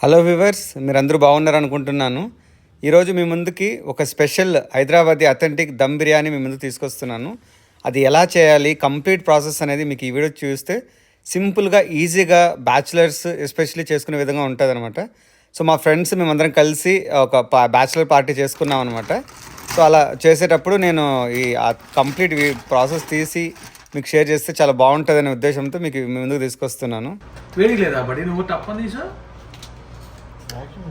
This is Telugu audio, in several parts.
హలో వ్యూవర్స్ మీరందరూ బాగున్నారు అనుకుంటున్నాను ఈరోజు మీ ముందుకి ఒక స్పెషల్ హైదరాబాదీ అథెంటిక్ దమ్ బిర్యానీ మీ ముందు తీసుకొస్తున్నాను. అది ఎలా చేయాలి కంప్లీట్ ప్రాసెస్ అనేది మీకు ఈ వీడియో చూస్తే సింపుల్గా ఈజీగా బ్యాచిలర్స్ ఎస్పెషల్లీ చేసుకునే విధంగా ఉంటుంది అనమాట సో మా ఫ్రెండ్స్ మేమందరం కలిసి ఒక బ్యాచిలర్ పార్టీ చేసుకున్నాం అనమాట సో అలా చేసేటప్పుడు నేను ఈ కంప్లీట్ ప్రాసెస్ తీసి మీకు షేర్ చేస్తే చాలా బాగుంటుంది అనే ఉద్దేశంతో మీకు మీ ముందుకు తీసుకొస్తున్నాను. వేడి లేదా బడి? నువ్వు తీసా?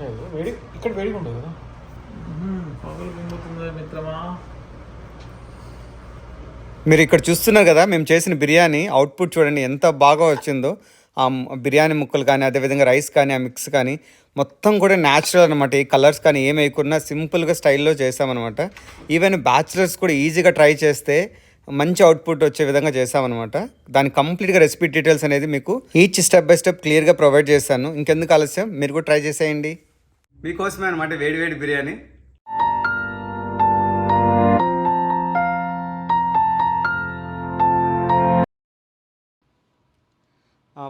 లేదు వేడి ఇక్కడ వేడిగా ఉండదు కదా? పగలు పొంగుతుంది మిత్రమా? మీరు ఇక్కడ చూస్తున్నారు కదా మేము చేసిన బిర్యానీ అవుట్పుట్ చూడండి ఎంత బాగా వచ్చిందో. ఆ బిర్యానీ ముక్కలు కానీ అదేవిధంగా రైస్ కానీ ఆ మిక్స్ కానీ మొత్తం కూడా న్యాచురల్ అనమాట ఈ కలర్స్ కానీ ఏం వేయకుండా సింపుల్గా స్టైల్లో చేసామన్నమాట. ఈవెన్ బ్యాచిలర్స్ కూడా ఈజీగా ట్రై చేస్తే మంచి అవుట్పుట్ వచ్చే విధంగా చేసామన్నమాట దాని కంప్లీట్గా రెసిపీ డీటెయిల్స్ అనేది మీకు ఈచ్ స్టెప్ బై స్టెప్ క్లియర్గా ప్రొవైడ్ చేశాను. ఇంకెందుకు ఆలస్యం? మీరు కూడా ట్రై చేసేయండి. మీకోసమే అనమాట వేడి వేడి biryani.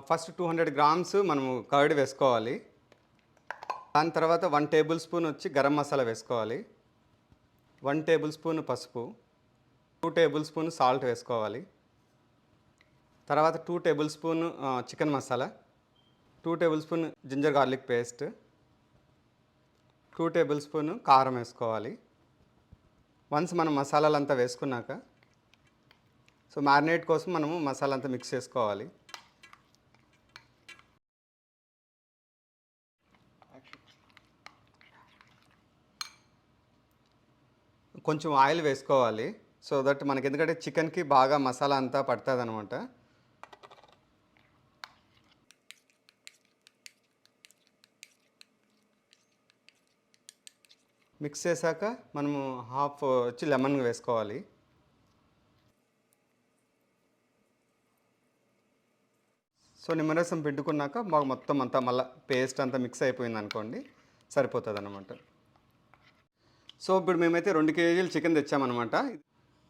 First two hundred grams మనము కర్డ్ వేసుకోవాలి. దాని తర్వాత వన్ టేబుల్ స్పూన్ వచ్చి గరం మసాలా వేసుకోవాలి. వన్ టేబుల్ స్పూన్ పసుపు. టూ టేబుల్ స్పూన్ సాల్ట్ వేసుకోవాలి. తర్వాత two tablespoon chicken masala two tablespoon ginger garlic paste two tablespoon కారం వేసుకోవాలి. వన్స్ మనం మసాలాలంతా వేసుకున్నాక సో మ్యారినేట్ కోసం మనము మసాలా అంతా మిక్స్ చేసుకోవాలి. కొంచెం ఆయిల్ వేసుకోవాలి. సో దట్ మనకి ఎందుకంటే చికెన్కి బాగా మసాలా అంతా పడుతుంది అనమాట మిక్స్ చేశాక మనము హాఫ్ వచ్చి లెమన్ వేసుకోవాలి. సో నిమ్మరసం పిండుకున్నాక మాకు మొత్తం అంతా మళ్ళీ పేస్ట్ అంతా మిక్స్ అయిపోయింది అనుకోండి సరిపోతుంది అనమాట సో ఇప్పుడు మేమైతే రెండు కేజీలు చికెన్ తెచ్చామన్నమాట.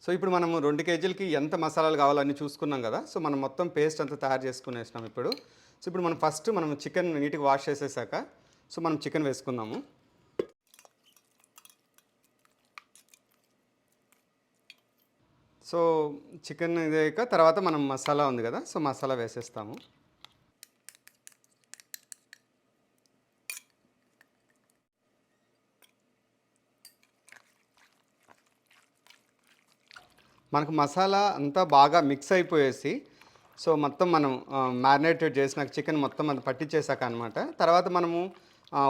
సో ఇప్పుడు మనము రెండు కేజీలకి ఎంత మసాలాలు కావాలని చూసుకున్నాం కదా సో మనం మొత్తం పేస్ట్ అంతా తయారు చేసుకునేసినాం ఇప్పుడు. సో ఇప్పుడు మనం ఫస్ట్ మనం చికెన్ నీట్గా వాష్ చేసేసాక సో మనం చికెన్ వేసుకుందాము. సో చికెన్ ఇదేక తర్వాత మనం మసాలా ఉంది కదా సో మసాలా వేసేస్తాము. మనకు మసాలా అంతా బాగా మిక్స్ అయిపోయేసి సో మొత్తం మనం మ్యారినేట్ చేసిన చికెన్ మొత్తం అది పట్టించేసాక అనమాట తర్వాత మనము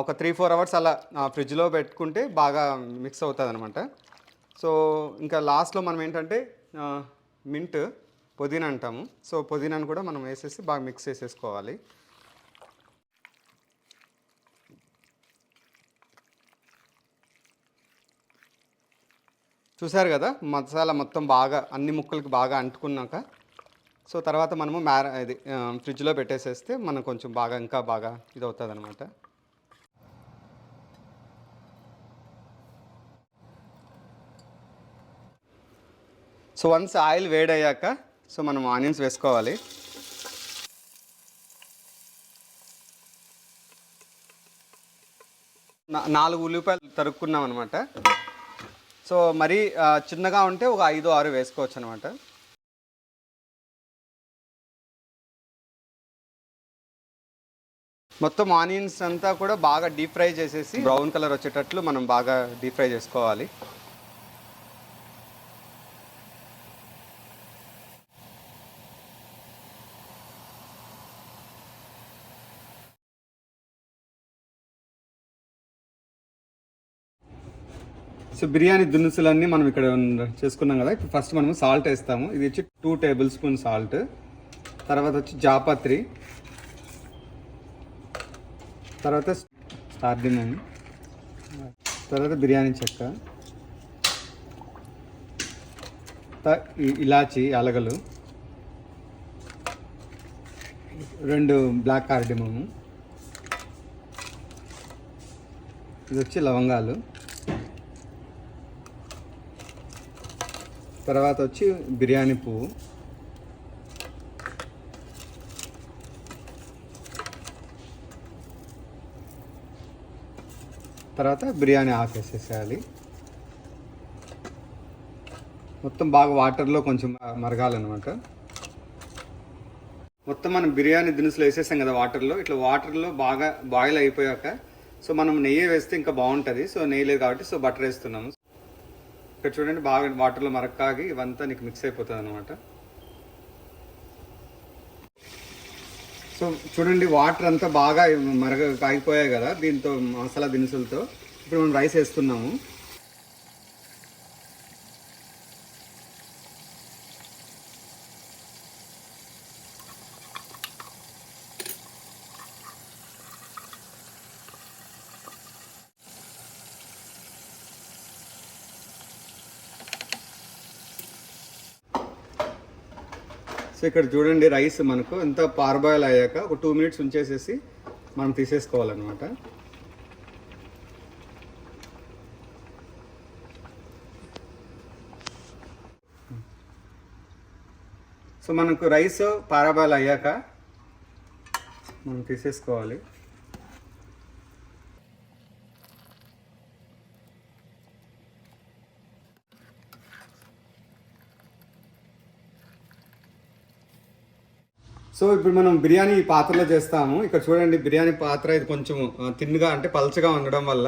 ఒక త్రీ ఫోర్ అవర్స్ అలా ఫ్రిడ్జ్లో పెట్టుకుంటే బాగా మిక్స్ అవుతుంది అనమాట సో ఇంకా లాస్ట్లో మనం ఏంటంటే మింట్ పుదీనా అంటాము. సో పుదీనాను కూడా మనం వేసేసి బాగా మిక్స్ చేసేసుకోవాలి. చూసారు కదా? మసాలా మొత్తం బాగా అన్ని ముక్కలకి బాగా అంటుకున్నాక సో తర్వాత మనము మ్యార ఇది ఫ్రిడ్జ్లో పెట్టేసేస్తే మనం కొంచెం బాగా ఇంకా బాగా ఇది అవుతుంది అనమాట సో వన్స్ ఆయిల్ వేడయ్యాక సో మనం ఆనియన్స్ వేసుకోవాలి. నా- నాలుగు ఉల్లిపాయలు తరుక్కున్నాం అనమాట సో మరీ చిన్నగా ఉంటే ఒక ఐదు ఆరు వేసుకోవచ్చు అనమాట మొత్తం ఆనియన్స్ అంతా కూడా బాగా డీప్ ఫ్రై చేసేసి బ్రౌన్ కలర్ వచ్చేటట్లు మనం బాగా డీప్ ఫ్రై చేసుకోవాలి. సో బిర్యానీ దినుసులన్నీ మనం ఇక్కడ చేసుకున్నాం కదా. ఇప్పుడు ఫస్ట్ మనం సాల్ట్ వేస్తాము. ఇది వచ్చి టూ టేబుల్ స్పూన్ సాల్ట్ తర్వాత వచ్చి జాపత్రి తర్వాత స్టార్డిన్ తర్వాత బిర్యానీ చెక్క. త- ఇలాచి అలగలు రెండు బ్లాక్ కార్డిమము ఇది వచ్చి లవంగాలు. తర్వాత వచ్చి బిర్యానీ పువ్వు. తర్వాత బిర్యానీ ఆఫ్ వేసేసేయాలి మొత్తం బాగా వాటర్లో కొంచెం మరగాలన్నమాట. మొత్తం మనం బిర్యానీ దినుసులు వేసేసాం కదా వాటర్లో. ఇట్లా వాటర్లో బాగా బాయిల్ అయిపోయాక సో మనం నెయ్యి వేస్తే ఇంకా బాగుంటుంది. సో నెయ్యి లేదు కాబట్టి సో బటర్ వేస్తున్నాము. ఇక్కడ చూడండి బాగా వాటర్లో మరక్కాగి ఇవంతా నీకు మిక్స్ అయిపోతుంది అనమాట సో చూడండి వాటర్ అంతా బాగా మరగ కాగిపోయాయి కదా దీంతో మసాలా దినుసులతో. ఇప్పుడు మనం రైస్ వేస్తున్నాము. సో ఇక్కడ చూడండి రైస్ మనకు ఎంత పార్బాయిల్ అయ్యాక ఒక టూ మినిట్స్ ఉంచేసేసి మనం తీసేసుకోవాలన్నమాట. సో మనకు రైస్ పారాబాయిల్ అయ్యాక మనం తీసేసుకోవాలి. సో ఇప్పుడు మనం బిర్యానీ ఈ పాత్రలో చేస్తాము. ఇక్కడ చూడండి బిర్యానీ పాత్ర ఇది కొంచెం తిన్నుగా అంటే పలచగా ఉండడం వల్ల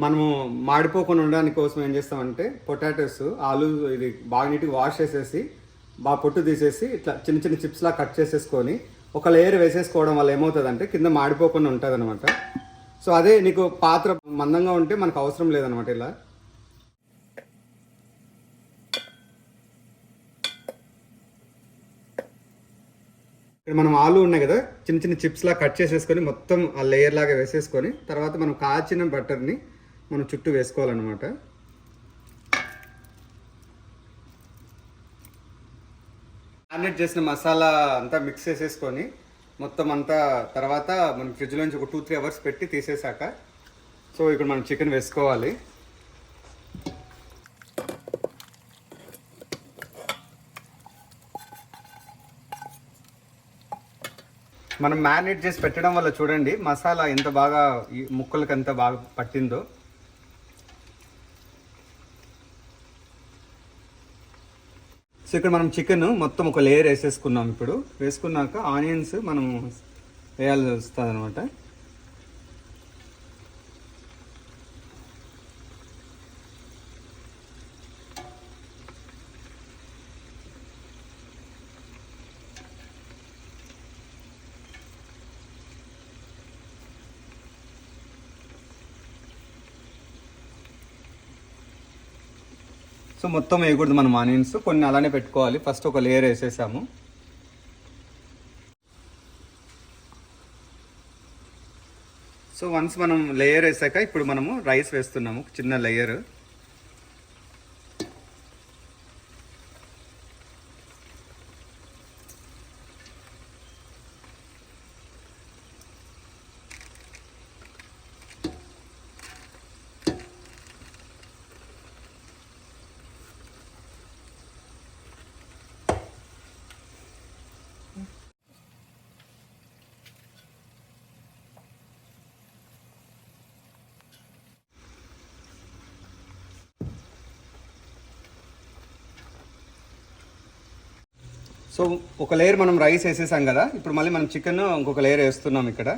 మనము మాడిపోకుండా ఉండడానికి కోసం ఏం చేస్తామంటే పొటాటోస్ ఆలు ఇది బాగా నీట్గా వాష్ చేసేసి బాగా పొట్టు తీసేసి ఇట్లా చిన్న చిన్న చిప్స్లా కట్ చేసేసుకొని ఒక లేయర్ వేసేసుకోవడం వల్ల ఏమవుతుందంటే కింద మాడిపోకుండా ఉంటుంది అనమాట సో అదే నీకు పాత్ర మందంగా ఉంటే మనకు అవసరం లేదనమాట ఇలా. ఇక్కడ మనం ఆలు ఉన్నాయి కదా చిన్న చిన్న చిప్స్ లా కట్ చేసేసుకొని మొత్తం ఆ లేయర్ లాగా వేసేసుకొని తర్వాత మనం కాచిన బటర్ని మనం చుట్టూ వేసుకోవాలన్నమాట. మ్యారినేట్ చేసిన మసాలా అంతా మిక్స్ చేసేసుకొని మొత్తం అంతా తర్వాత మనం ఫ్రిడ్జ్లోంచి ఒక టూ త్రీ అవర్స్ పెట్టి తీసేసాక సో ఇక్కడ మనం చికెన్ వేసుకోవాలి. మనం మ్యారినేట్ చేసి పెట్టడం వల్ల చూడండి మసాలా ఎంత బాగా ముక్కలకి ఎంత బాగా పట్టిందో. సో ఇక్కడ మనం చికెన్ మొత్తం ఒక లేయర్ వేసేసుకున్నాం ఇప్పుడు. వేసుకున్నాక ఆనియన్స్ మనం వేయాల్సి వస్తుంది అనమాట సో మొత్తం వేయకూడదు మనం ఆనియన్స్. కొన్ని అలానే పెట్టుకోవాలి. ఫస్ట్ ఒక లేయర్ వేసేసాము. సో వన్స్ మనం లేయర్ వేసాక ఇప్పుడు మనము రైస్ వేస్తున్నాము. చిన్న లేయర్. సో ఒక లేయర్ మనం రైస్ వేసేసాం కదా ఇప్పుడు మళ్ళీ మనం చికెన్ ఇంకొక లేయర్ వేస్తున్నాం ఇక్కడ.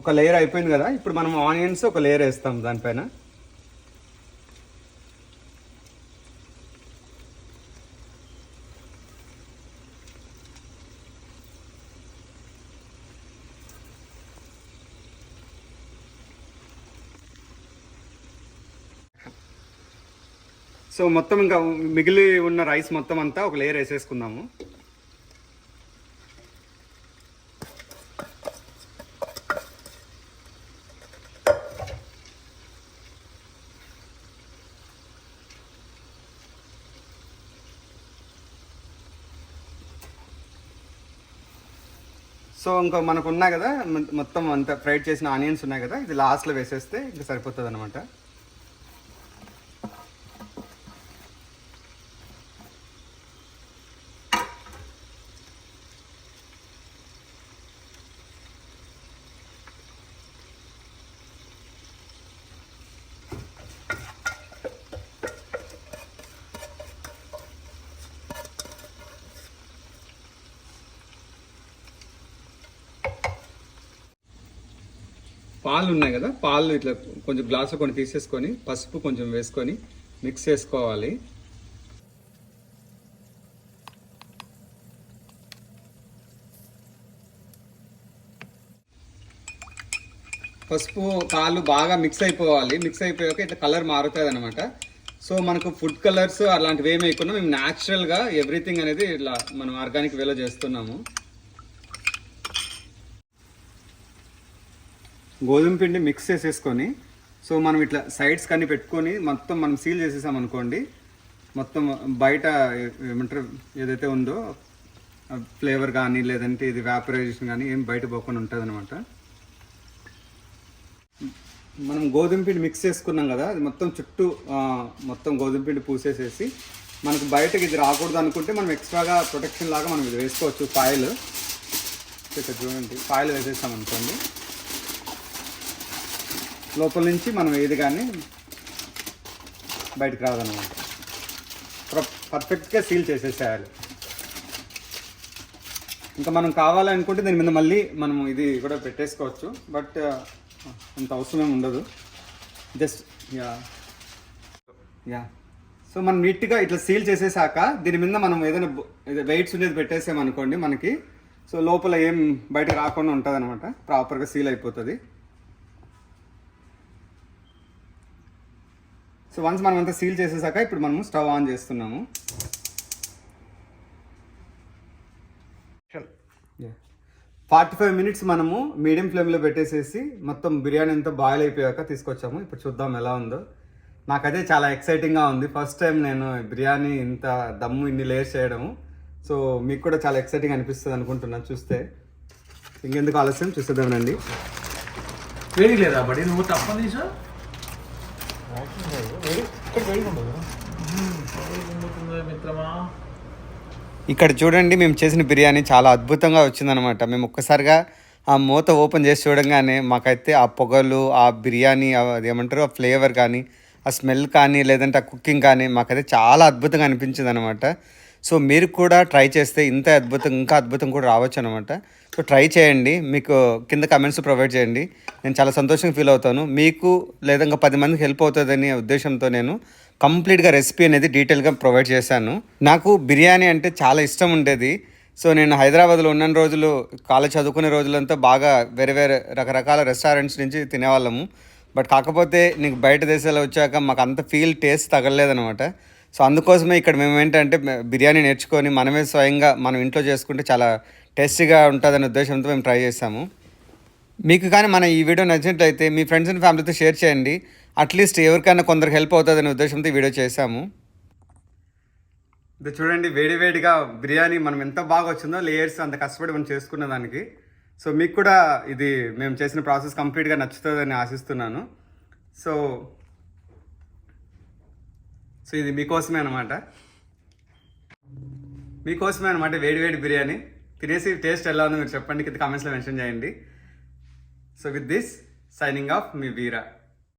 ఒక లేయర్ అయిపోయింది కదా ఇప్పుడు మనం ఆనియన్స్ ఒక లేయర్ వేస్తాం దానిపైన. సో మొత్తం ఇంకా మిగిలి ఉన్న రైస్ మొత్తం అంతా ఒక లేయర్ వేసేసుకుందాము. సో ఇంకా మనకు ఉన్నాయి కదా మొత్తం అంత ఫ్రైడ్ చేసిన ఆనియన్స్ ఉన్నాయి కదా ఇది లాస్ట్లో వేసేస్తే ఇంకా సరిపోతుంది అనమాట పాలు ఉన్నాయి కదా పాలు ఇట్లా కొంచెం గ్లాసులో కొన్ని తీసేసుకొని పసుపు కొంచెం వేసుకొని మిక్స్ చేసుకోవాలి. పసుపు పాలు బాగా మిక్స్ అయిపోవాలి. మిక్స్ అయిపోయాక ఇట్లా కలర్ మారుతుంది అనమాట సో మనకు ఫుడ్ కలర్స్ అలాంటివి ఏమి వేయకుండా మేము న్యాచురల్గా ఎవ్రీథింగ్ అనేది ఇట్లా మనం ఆర్గానిక్ వేలో చేస్తున్నాము. గోధుమ పిండి మిక్స్ చేసేసుకొని సో మనం ఇట్లా సైడ్స్ కానీ పెట్టుకొని మొత్తం మనం సీల్ చేసేసాం అనుకోండి మొత్తం బయట ఏమంటారు ఏదైతే ఉందో ఫ్లేవర్ కానీ లేదంటే ఇది వ్యాపరైజేషన్ కానీ ఏం బయట పోకుండా ఉంటుంది అనమాట మనం గోధుమ పిండి మిక్స్ చేసుకున్నాం కదా అది మొత్తం చుట్టూ మొత్తం గోధుమ పిండి పూసేసేసి మనకు బయటకి ఇది రాకూడదు అనుకుంటే మనం ఎక్స్ట్రాగా ప్రొటెక్షన్ లాగా మనం ఇది వేసుకోవచ్చు ఫాయిల్ ఇక్కడ చూడండి ఫాయిల్ వేసేస్తాం అనుకోండి. లోపల నుంచి మనం ఏది కానీ బయటకు రాదన్నమాట పర్ఫెక్ట్గా సీల్ చేసేసేయాలి. ఇంకా మనం కావాలనుకుంటే దీని మీద మళ్ళీ మనం ఇది కూడా పెట్టేసుకోవచ్చు. బట్ అంత అవసరం ఏమి ఉండదు. Just yeah. యా. సో మనం నీట్గా ఇట్లా సీల్ చేసేసాక దీని మీద మనం ఏదైనా వెయిట్స్ ఉండేది పెట్టేసామనుకోండి మనకి. సో లోపల ఏం బయటకు రాకుండా ఉంటుంది అనమాట ప్రాపర్గా సీల్ అయిపోతుంది. సో వన్స్ మనం అంతా సీల్ చేసేసాక ఇప్పుడు మనము స్టవ్ ఆన్ చేస్తున్నాము. ఫార్టీ ఫైవ్ మినిట్స్ మనము మీడియం ఫ్లేమ్లో పెట్టేసేసి మొత్తం బిర్యానీ అంతా బాయిల్ అయిపోయాక తీసుకొచ్చాము. ఇప్పుడు చూద్దాం ఎలా ఉందో. నాకైతే చాలా ఎక్సైటింగ్గా ఉంది. ఫస్ట్ టైం నేను బిర్యానీ ఇంత దమ్ము ఇన్ని లేయర్స్ చేయడము. సో మీకు కూడా చాలా ఎక్సైటింగ్ అనిపిస్తుంది అనుకుంటున్నాను చూస్తే ఇంకెందుకు ఆలస్యం? చూసేద్దామనండి వేడి లేదా? బడి నువ్వు తప్పని తీసా వాక్యూమ్ లేదు వేడి ఇక్కడ వేడిగా ఉండదు పగలు పొందుతుందా మిత్రమా ఇక్కడ చూడండి మేము చేసిన బిర్యానీ చాలా అద్భుతంగా వచ్చిందనమాట మేము ఒక్కసారిగా ఆ మూత ఓపెన్ చేసి చూడంగానే మాకైతే ఆ పొగలు ఆ బిర్యానీ అది ఏమంటారు ఆ ఫ్లేవర్ కానీ ఆ స్మెల్ కానీ లేదంటే ఆ కుకింగ్ కానీ మాకైతే చాలా అద్భుతంగా అనిపించింది అనమాట సో మీరు కూడా ట్రై చేస్తే ఇంత అద్భుతం ఇంకా అద్భుతం కూడా రావచ్చు అనమాట సో ట్రై చేయండి. మీకు కింద కమెంట్స్ ప్రొవైడ్ చేయండి. నేను చాలా సంతోషంగా ఫీల్ అవుతాను. మీకు లేదా ఇంకా పది మందికి హెల్ప్ అవుతుందనే ఉద్దేశంతో నేను కంప్లీట్గా రెసిపీ అనేది డీటెయిల్గా ప్రొవైడ్ చేశాను. నాకు బిర్యానీ అంటే చాలా ఇష్టం ఉండేది. సో నేను హైదరాబాద్లో ఉన్న రోజులు కాలేజ్ చదువుకునే రోజులంతా బాగా వేరే వేరే రకరకాల రెస్టారెంట్స్ నుంచి తినేవాళ్ళము. బట్ కాకపోతే నీకు బయట దేశాలు వచ్చాక మాకు అంత ఫీల్ టేస్ట్ తగలలేదనమాట సో అందుకోసమే ఇక్కడ మేము ఏంటంటే బిర్యానీ నేర్చుకొని మనమే స్వయంగా మనం ఇంట్లో చేసుకుంటే చాలా టేస్టీగా ఉంటుందనే ఉద్దేశంతో మేము ట్రై చేసాము. మీకు కానీ మన ఈ వీడియో నచ్చినట్లయితే మీ ఫ్రెండ్స్ అండ్ ఫ్యామిలీతో షేర్ చేయండి. అట్లీస్ట్ ఎవరికైనా కొందరికి హెల్ప్ అవుతుందనే ఉద్దేశంతో ఈ వీడియో చేశాము ఇది చూడండి వేడి వేడిగా బిర్యానీ మనం ఎంత బాగా వచ్చిందో లేయర్స్ అంత కష్టపడి మనం చేసుకున్న దానికి. సో మీకు కూడా ఇది మేము చేసిన ప్రాసెస్ కంప్లీట్గా నచ్చుతుందని ఆశిస్తున్నాను. సో సో ఇది మీకోసమే అనమాట మీకోసమే అనమాట వేడి వేడి బిర్యానీ. తినేసి టేస్ట్ ఎలా ఉందో మీరు చెప్పండి కింద కామెంట్స్లో మెన్షన్ చేయండి. So with this signing off me Veera.